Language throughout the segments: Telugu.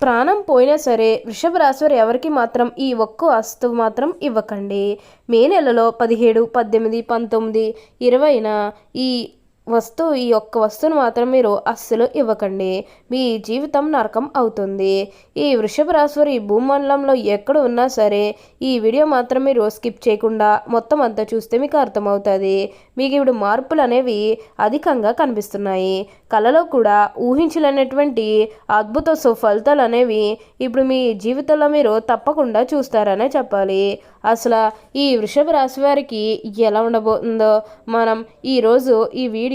ప్రాణం పోయినా సరే వృషభ రాశి ఎవరికి మాత్రం ఈ ఒక్క వస్తువు మాత్రం ఇవ్వకండి. మే నెలలో పదిహేడు పద్దెనిమిది పంతొమ్మిది ఇరవైన ఈ వస్తువు ఈ ఒక్క వస్తువును మాత్రం మీరు అస్సలు ఇవ్వకండి. మీ జీవితం నరకం అవుతుంది. ఈ వృషభ రాశి ఈ భూమండలంలో ఎక్కడ ఉన్నా సరే ఈ వీడియో మాత్రం మీరు స్కిప్ చేయకుండా మొత్తం అంతా చూస్తే మీకు అర్థమవుతుంది. మీకు ఇప్పుడు మార్పులు అనేవి అధికంగా కనిపిస్తున్నాయి. కళలో కూడా ఊహించలేనటువంటి అద్భుత సుఫలితాలు అనేవి ఇప్పుడు మీ జీవితంలో మీరు తప్పకుండా చూస్తారనే చెప్పాలి. అసలు ఈ వృషభ రాశి వారికి ఎలా ఉండబోతుందో మనం ఈరోజు ఈ వీడియో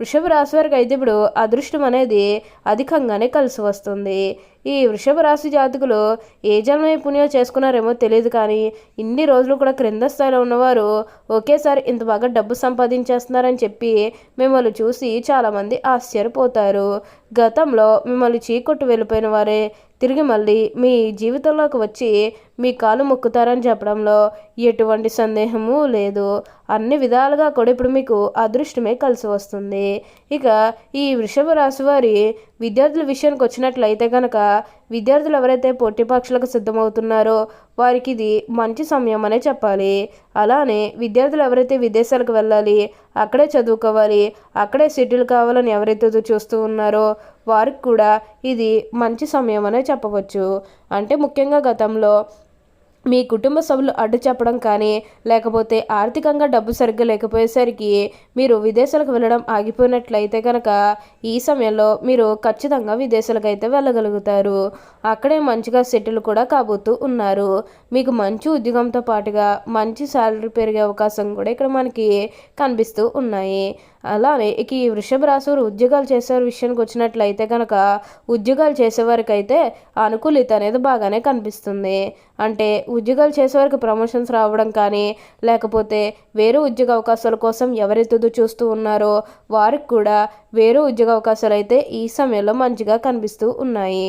వృషభ రాశి వారికి అయితే ఇప్పుడు అదృష్టం అనేది అధికంగానే కలిసి వస్తుంది. ఈ వృషభ రాశి జాతకులు ఏ జన్మ పుణ్యం చేసుకున్నారేమో తెలియదు కానీ ఇన్ని రోజులు కూడా క్రింద స్థాయిలో ఉన్నవారు ఒకేసారి ఇంత బాగా డబ్బు సంపాదించేస్తున్నారని చెప్పి మిమ్మల్ని చూసి చాలామంది ఆశ్చర్యపోతారు. గతంలో మిమ్మల్ని చీకొట్టు వెళ్ళిపోయిన వారే తిరిగి మళ్ళీ మీ జీవితంలోకి వచ్చి మీ కాలు మొక్కుతారని చెప్పడంలో ఎటువంటి సందేహము లేదు. అన్ని విధాలుగా కూడా ఇప్పుడు మీకు అదృష్టమే కలిసి వస్తుంది. ఇక ఈ వృషభ రాశి వారి విద్యార్థుల విషయానికి వచ్చినట్లయితే కనుక విద్యార్థులు ఎవరైతే పోటీ పరీక్షలకు సిద్ధమవుతున్నారో వారికి ఇది మంచి సమయం అనే చెప్పాలి. అలానే విద్యార్థులు ఎవరైతే విదేశాలకు వెళ్ళాలి అక్కడే చదువుకోవాలి అక్కడే సెటిల్ కావాలని ఎవరైతే చూస్తూ ఉన్నారో వారికి కూడా ఇది మంచి సమయం అనే చెప్పవచ్చు. అంటే ముఖ్యంగా గతంలో మీ కుటుంబ సభ్యులు అడ్డు చెప్పడం కానీ లేకపోతే ఆర్థికంగా డబ్బు సరిగ్గా లేకపోయేసరికి మీరు విదేశాలకు వెళ్ళడం ఆగిపోయినట్లయితే కనుక ఈ సమయంలో మీరు ఖచ్చితంగా విదేశాలకు అయితే వెళ్ళగలుగుతారు. అక్కడే మంచిగా సెటిల్ కూడా కాబోతూ ఉన్నారు. మీకు మంచి ఉద్యోగంతో పాటుగా మంచి శాలరీ పెరిగే అవకాశం కూడా ఇక్కడ మనకి కనిపిస్తూ ఉన్నాయి. అలానే ఇక ఈ వృషభ రాశి ఉద్యోగాలు చేసే విషయానికి వచ్చినట్లయితే కనుక ఉద్యోగాలు చేసేవారికి అయితే అనుకూలిత అనేది బాగానే కనిపిస్తుంది. అంటే ఉద్యోగాలు చేసేవారికి ప్రమోషన్స్ రావడం కానీ లేకపోతే వేరే ఉద్యోగ అవకాశాల కోసం ఎవరెత్తుదో చూస్తూ ఉన్నారో వారికి కూడా వేరే ఉద్యోగ అవకాశాలు అయితే ఈ సమయంలో మంచిగా కనిపిస్తూ ఉన్నాయి.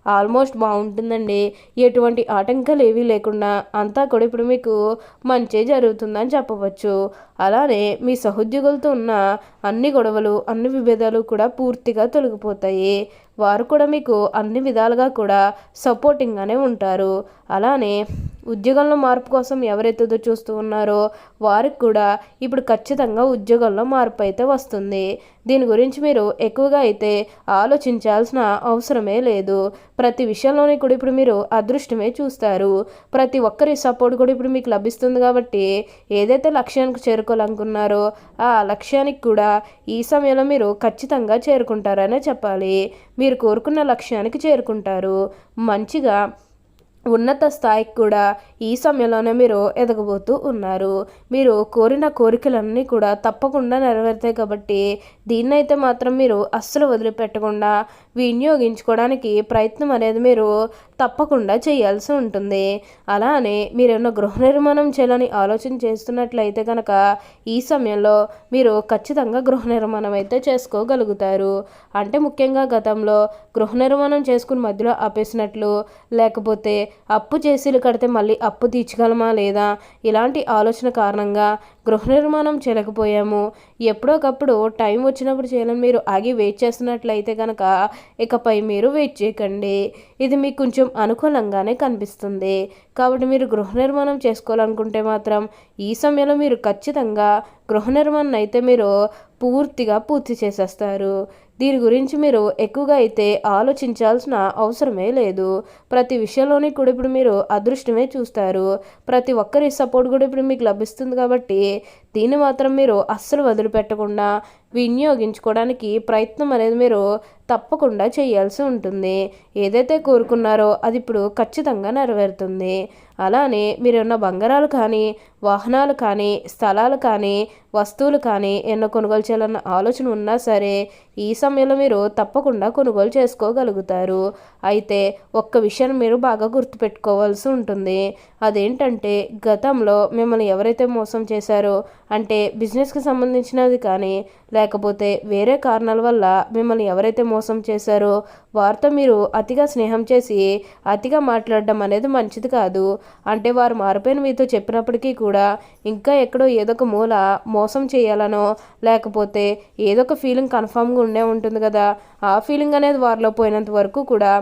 ఆల్మోస్ట్ బాగుంటుందండి. ఎటువంటి ఆటంకాలు ఏవీ లేకుండా అంతా కూడా ఇప్పుడు మీకు మంచి జరుగుతుందని చెప్పవచ్చు. అలానే మీ సహోద్యోగులతో ఉన్న అన్ని గొడవలు అన్ని విభేదాలు కూడా పూర్తిగా తొలగిపోతాయి. వారు కూడా మీకు అన్ని విధాలుగా కూడా సపోర్టింగ్గానే ఉంటారు. అలానే ఉద్యోగంలో మార్పు కోసం ఎవరైతే చూస్తూ ఉన్నారో వారికి కూడా ఇప్పుడు ఖచ్చితంగా ఉద్యోగంలో మార్పు అయితే వస్తుంది. దీని గురించి మీరు ఎక్కువగా అయితే ఆలోచించాల్సిన అవసరమే లేదు. ప్రతి విషయంలోని కూడా ఇప్పుడు మీరు అదృష్టమే చూస్తారు. ప్రతి ఒక్కరి సపోర్ట్ కూడా ఇప్పుడు మీకు లభిస్తుంది కాబట్టి ఏదైతే లక్ష్యానికి చేరుకోవాలనుకున్నారో ఆ లక్ష్యానికి కూడా ఈ సమయంలో మీరు ఖచ్చితంగా చేరుకుంటారనే చెప్పాలి. మీరు కోరుకున్న లక్ష్యానికి చేరుకుంటారు. మంచిగా ఉన్నత స్థాయికి కూడా ఈ సమయంలోనే మీరు ఎదగబోతూ ఉన్నారు. మీరు కోరిన కోరికలన్నీ కూడా తప్పకుండా నెరవేరుతాయి కాబట్టి దీన్నైతే మాత్రం మీరు అస్సలు వదిలిపెట్టకుండా వినియోగించుకోవడానికి ప్రయత్నం అనేది మీరు తప్పకుండా చేయాల్సి ఉంటుంది. అలానే మీరేమన్నా గృహ నిర్మాణం చేయాలని ఆలోచన చేస్తున్నట్లయితే కనుక ఈ సమయంలో మీరు ఖచ్చితంగా గృహ నిర్మాణం అయితే చేసుకోగలుగుతారు. అంటే ముఖ్యంగా గతంలో గృహ నిర్మాణం చేసుకుని మధ్యలో ఆపేసినట్లు లేకపోతే అప్పు చేసి కడితే మళ్ళీ అప్పు తీర్చగలమా లేదా? ఇలాంటి ఆలోచన కారణంగా గృహ నిర్మాణం చేయలేకపోయాము. ఎప్పుడోకప్పుడు టైం వచ్చినప్పుడు చేయాలని మీరు ఆగి వెయిట్ చేస్తున్నట్లయితే కనుక ఇకపై మీరు వెయిట్ చేయకండి. ఇది మీకు కొంచెం అనుకూలంగానే కనిపిస్తుంది. కాబట్టి మీరు గృహ నిర్మాణం చేసుకోవాలనుకుంటే మాత్రం ఈ సమయంలో మీరు ఖచ్చితంగా గృహ నిర్మాణం అయితే మీరు పూర్తిగా పూర్తి చేసేస్తారు. దీని గురించి మీరు ఎక్కువగా అయితే ఆలోచించాల్సిన అవసరమే లేదు. ప్రతి విషయంలోని కూడా ఇప్పుడు మీరు అదృష్టమే చూస్తారు. ప్రతి ఒక్కరి సపోర్ట్ కూడా ఇప్పుడు మీకు లభిస్తుంది కాబట్టి దీన్ని మాత్రం మీరు అస్సలు వదిలిపెట్టకుండా వినియోగించుకోవడానికి ప్రయత్నం అనేది మీరు తప్పకుండా చేయాల్సి ఉంటుంది. ఏదైతే కోరుకున్నారో అది ఇప్పుడు ఖచ్చితంగా నెరవేరుతుంది. అలానే మీరున్న బంగారాలు కానీ వాహనాలు కానీ స్థలాలు కానీ వస్తువులు కానీ ఎన్నో కొనుగోలు చేయాలన్న ఆలోచన ఉన్నా సరే ఈ సమయంలో మీరు తప్పకుండా కొనుగోలు చేసుకోగలుగుతారు. అయితే ఒక్క విషయాన్ని మీరు బాగా గుర్తుపెట్టుకోవాల్సి ఉంటుంది. అదేంటంటే గతంలో మిమ్మల్ని ఎవరైతే మోసం చేశారో అంటే బిజినెస్కి సంబంధించినది కానీ లేకపోతే వేరే కారణాల వల్ల మిమ్మల్ని ఎవరైతే మోసం చేశారో వారితో మీరు అతిగా స్నేహం చేసి అతిగా మాట్లాడడం అనేది మంచిది కాదు. అంటే వారు మారిపోయిన మీతో చెప్పినప్పటికీ కూడా ఇంకా ఎక్కడో ఏదో ఒక మూల మోసం చేయాలనో లేకపోతే ఏదో ఒక ఫీలింగ్ కన్ఫామ్గా ఉండే ఉంటుంది కదా. ఆ ఫీలింగ్ అనేది వారిలో పోయినంత వరకు కూడా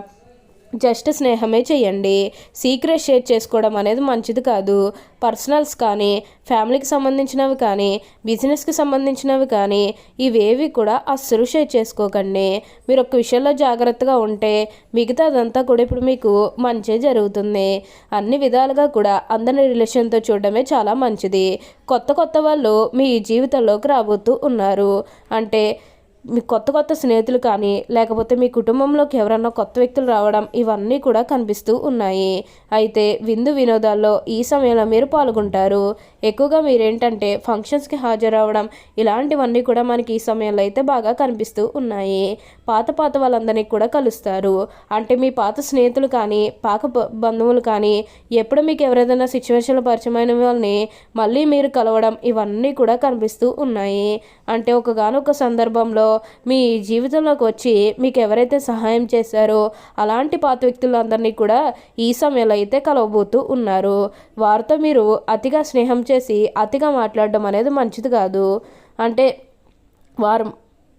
జస్ట్ స్నేహమే చేయండి. సీక్రెట్ షేర్ చేసుకోవడం అనేది మంచిది కాదు. పర్సనల్స్ కానీ ఫ్యామిలీకి సంబంధించినవి కానీ బిజినెస్కి సంబంధించినవి కానీ ఇవేవి కూడా అస్సలు షేర్ చేసుకోకండి. మీరు ఒక విషయంలో జాగ్రత్తగా ఉంటే మిగతా అదంతా కూడా ఇప్పుడు మీకు మంచి జరుగుతుంది. అన్ని విధాలుగా కూడా అందరి రిలేషన్తో చూడడమే చాలా మంచిది. కొత్త కొత్త వాళ్ళు మీ జీవితంలోకి రాబోతూ ఉన్నారు. అంటే మీ కొత్త కొత్త స్నేహితులు కానీ లేకపోతే మీ కుటుంబంలోకి ఎవరన్నా కొత్త వ్యక్తులు రావడం ఇవన్నీ కూడా కనిపిస్తూ ఉన్నాయి. అయితే విందు వినోదాల్లో ఈ సమయంలో మీరు పాల్గొంటారు. ఎక్కువగా మీరేంటంటే ఫంక్షన్స్కి హాజరవడం ఇలాంటివన్నీ కూడా మనకి ఈ సమయంలో అయితే బాగా కనిపిస్తూ ఉన్నాయి. పాత పాత వాళ్ళందరినీ కూడా కలుస్తారు. అంటే మీ పాత స్నేహితులు కానీ పాక బంధువులు కానీ ఎప్పుడు మీకు ఎవరైనా సిచ్యువేషన్లో పరిచయమైన వాళ్ళని మళ్ళీ మీరు కలవడం ఇవన్నీ కూడా కనిపిస్తూ ఉన్నాయి. అంటే ఒకగానొక సందర్భంలో మీ జీవితంలోకి వచ్చి మీకు ఎవరైతే సహాయం చేశారో అలాంటి పాత వ్యక్తులందరినీ కూడా ఈ సమయంలో అయితే కలవబోతూ ఉన్నారు. వారితో మీరు అతిగా స్నేహం చేసి అతిగా మాట్లాడడం అనేది మంచిది కాదు. అంటే వారు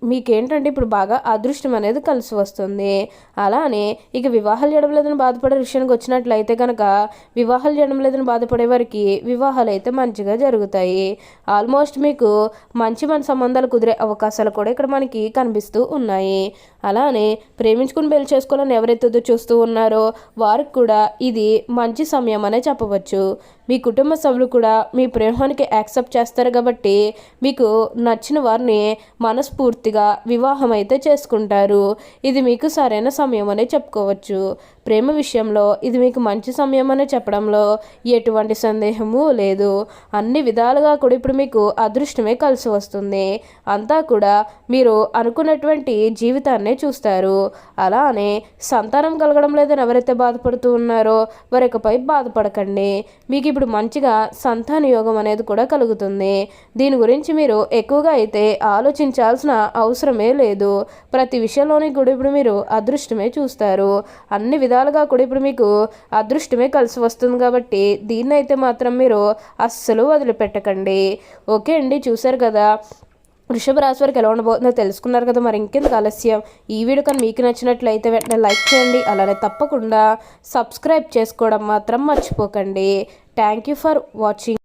మీకేంటంటే ఇప్పుడు బాగా అదృష్టం అనేది కలిసి వస్తుంది. అలానే ఇక వివాహాలు చేయడం లేదని బాధపడే విషయానికి వచ్చినట్లయితే కనుక వివాహాలు చేయడం లేదని బాధపడే వారికి వివాహాలు అయితే మంచిగా జరుగుతాయి. ఆల్మోస్ట్ మీకు మంచి మన సంబంధాలు కుదిరే అవకాశాలు కూడా ఇక్కడ మనకి కనిపిస్తూ ఉన్నాయి. అలానే ప్రేమించుకుని పెళ్ళి చేసుకోవాలని ఎవరైతే చూస్తూ ఉన్నారో వారికి కూడా ఇది మంచి సమయం అనే చెప్పవచ్చు. మీ కుటుంబ సభ్యులు కూడా మీ ప్రేమానికి యాక్సెప్ట్ చేస్తారు కాబట్టి మీకు నచ్చిన వారిని మనస్ఫూర్తి పూర్తిగా వివాహం అయితే చేసుకుంటారు. ఇది మీకు సరైన సమయం అనే చెప్పుకోవచ్చు. ప్రేమ విషయంలో ఇది మీకు మంచి సమయం అని చెప్పడంలో ఎటువంటి సందేహము లేదు. అన్ని విధాలుగా కూడా ఇప్పుడు మీకు అదృష్టమే కలిసి వస్తుంది. అంతా కూడా మీరు అనుకున్నటువంటి జీవితాన్నే చూస్తారు. అలానే సంతానం కలగడం లేదని ఎవరైతే బాధపడుతూ ఉన్నారో వారికపై బాధపడకండి. మీకు ఇప్పుడు మంచిగా సంతాన యోగం అనేది కూడా కలుగుతుంది. దీని గురించి మీరు ఎక్కువగా అయితే ఆలోచించాల్సిన అవసరమే లేదు. ప్రతి విషయంలోని కూడా ఇప్పుడు మీరు అదృష్టమే చూస్తారు. అన్ని విధాలు విధాలుగా కూడా ఇప్పుడు మీకు అదృష్టమే కలిసి వస్తుంది కాబట్టి దీన్ని అయితే మాత్రం మీరు అస్సలు వదిలిపెట్టకండి. ఓకే అండి చూసారు కదా? వృషభ రాశి వారికి ఎలా ఉండబోతుందో తెలుసుకున్నారు కదా మరి ఇంకెందుకు ఆలస్యం? ఈ వీడియో కానీ మీకు నచ్చినట్లయితే వెంటనే లైక్ చేయండి అలానే తప్పకుండా సబ్స్క్రైబ్ చేసుకోవడం మాత్రం మర్చిపోకండి. Thank you for watching